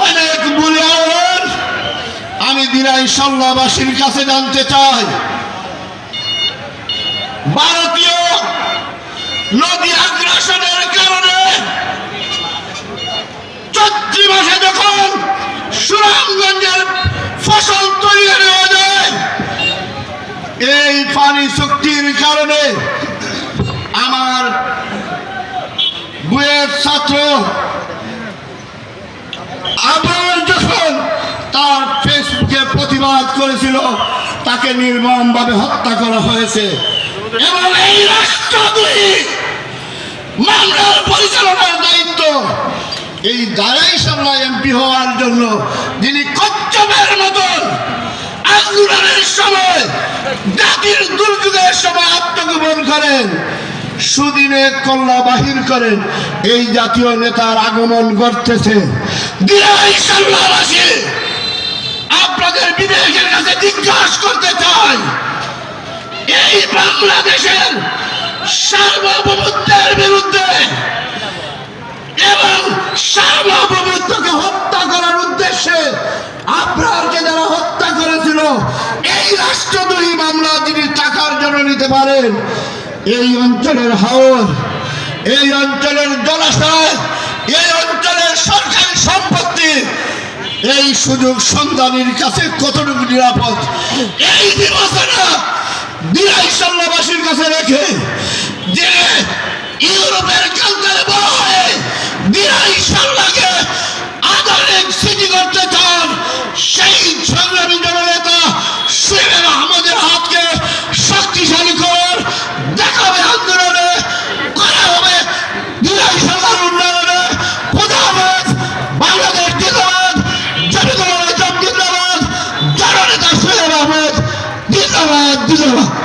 অনেক মূল্যায়ন আমি দিনাই সাল্লাবাসীর কাছে জানতে চাই, ভারতীয় নদী আগ্রাসনের কারণে চৈত্রী মাসে যখন সুনামগঞ্জের ফসল তৈরি হয়ে যায় এই পানি চুক্তির কারণে আমার বুয়ের ছাত্র আবার যখন তার ফেসবুকে প্রতিবাদ করেছিল, তাকে নির্মমভাবে হত্যা করা হয়েছে। এবং এই রাষ্ট্রদ্রোহী মামলার পরিচালনার দায়িত্ব এই দাঁড়াই সামলা এমপি হওয়ার জন্য, যিনি মতন আন্দোলনের সময়, জাতির দুর্যোগের সময় আত্মগোপন করেন, সুদিনে কল্লা বাহির করেন, এই জাতীয় নেতার আগমন ঘটতেছে। কাছে জিজ্ঞাসা করতে চাই। এই বাংলাদেশের সার্বভৌমত্বের বিরুদ্ধে এবং সার্বভৌমত্বকে হত্যা করার উদ্দেশ্যে আপনারকে যারা হত্যা করেছিল, এই রাষ্ট্রদ্রোহী মামলা যিনি টাকার জন্য নিতে পারেন, এই অঞ্চলের হাওর, এই অঞ্চলের জলাশয় এই অঞ্চলের সরকারি সম্পত্তি এই সুযোগ সন্ধানের কাছে কতটুকু নিরাপদ? এই বিবেচনা দিনাই সাল্লাবাসীর কাছে রেখে যে ইউরোপের কালচারে বড় হয়ে দিনাই সাল্লাকে করতে চান সেই সংগ্রামী জননেতা সুহেল আহমদের হাতকে শক্তিশালী করার দেখাবে আন্দোলনে, করা হবে দিনাই সাল্লার উন্নয়নে খোদাবাদ 干什